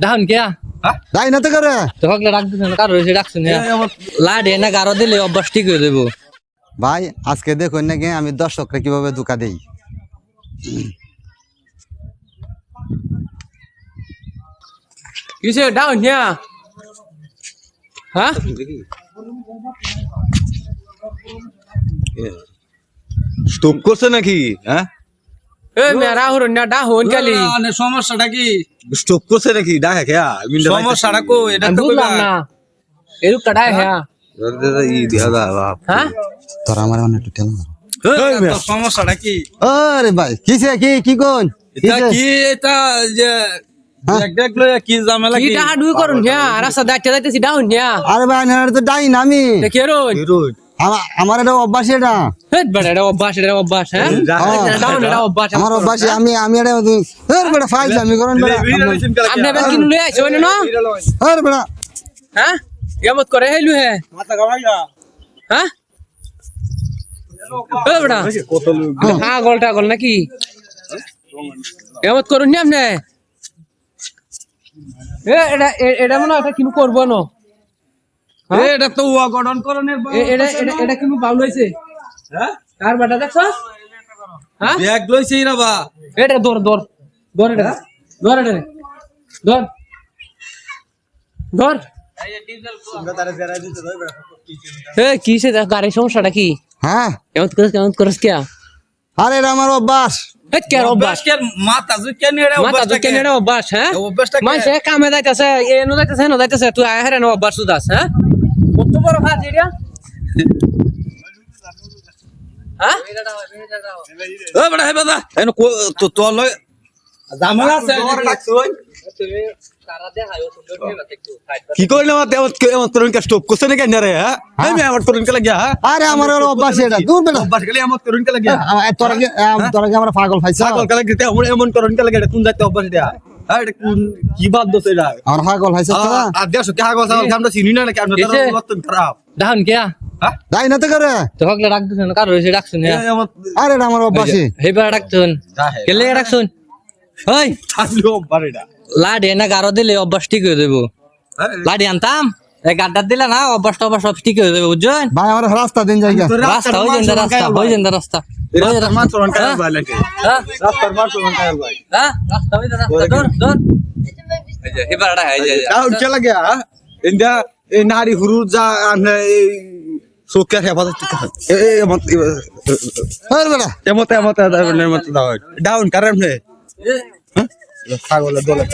Down কে তাই না তো করে। তো হকলে ডাক দিছেন কার হইছে ডাকছেন লাডে না গারো দিলে অভ্যাস ঠিক হয়ে দেবো ভাই আজকে দেখুন নাকি আমি দর্শকরা কীভাবে ধোকা দেই। কিসে ডাউন নিয়া হ্যাঁ স্টপ করছে নাকি? হ্যাঁ? সমস্যাটা কি? স্টপ করছে নাকি? ডাকে খেয়া সমস্যাটা কো এটা আমি তো বুঝলাম না। এরূপ কাটায় হ্যাঁ? তোরা আমার অনেক একটু ঠেলা মার। কইবা তো সমস্যাটা কি? আরে ভাই কিসে কি কি কোন? এটা কি? এটা যে দেখ দেখ লইয়া কি ঝামেলা কি কিটা করুন হ্যাঁ রাস্তা দাইতে যাইতেছি ডাউন হ্যাঁ। আরে ভাই না তো ডাইন আমি। দেখে রোন আমা- আমার এটা অভ্যাস এটা। বেটা এটা অভ্যাস এটা অভ্যাস হ্যাঁ? এটা অভ্যাস আমার অভ্যাস আমি আমি এটা আরে বেটা ফাইল আমি করেন বেটা আপনি এবার কিনু লই আইছো না বেটা হ্যাঁ? ইয়ামত করে হেলু হে মাথা গাওয়াইয়া হ্যাঁ? এ বেটা হ্যাঁ গলটা গল নাকি? ইয়ামত করুন নি আপনি? এ এটা এ- এটা মনে এটা কিনু করব না? এটা তো অগঠন করণের এ- এটা এটা এটা কিনু বাউল হইছে? হ্যাঁ? কার বেটা দেখছ হ্যাঁ? ব্যাগ লইছে বা। এটা দর দর দর এটা। দর এটা দর দর এ কিসে দেখ গাড়ির সমস্যাটা কি? হ্যাঁ? করিস কেমন করিস কে? আরে এটা আমার অভ্যাস। হ্যাঁ? কামে যাইতেছে যাইতেছে যাইতেছে তুই আয় সুদাস হ্যাঁ? কত বড় এটা হ্যাঁ এ বড় হে বাদা এন কো আছে কি করলে আমার তরুণকে স্টপ করছে নাকি রে হ্যাঁ? আমি আমার তরুণকে লাগিয়া হ্যাঁ? আরে আমার অভ্যাস এটা দূর বেটা। বাস গেলে আমার তরুণকে লাগিয়া। তোরা কি আ- তোরা কি আমরা পাগল পাইছ পাগল কালে গেতে আমার এমন তরুণকে লাগে কোন যাইতে অভ্যাস দেয়া হ্যাঁ কি বাদ দোস এটা? আমার পাগল পাইছ আর দেড়শো কে হাগল আমরা চিনি না নাকি আমরা কিসে? তার অবস্থা খারাপ। ডাউন কে হ্যাঁ? তাই না তো করে? তো হকলে ডাক দিছেন কার হইছে ডাকছেন হ্যাঁ? আমার আরে এটা আমার অভ্যাসই হেবার ডাকছেন। কেলে ডাকছেন? ওই থাকলে অভ্যাস এটা লাডে না গারো দিলে অভ্যাস ঠিক হয়ে যাব লাডি আনতাম? এই গাড্ডার দিলে না অভ্যাসটা অভ্যাস সব ঠিক হয়ে যাবে বুঝছেন? ভাই আমার রাস্তা দিন রাস্তা রাস্তা রাস্তা। নারী হুরুর যা সোকে হেফাজত এমত এমত এমত ডাউন কারণ নে ছাগলের দলে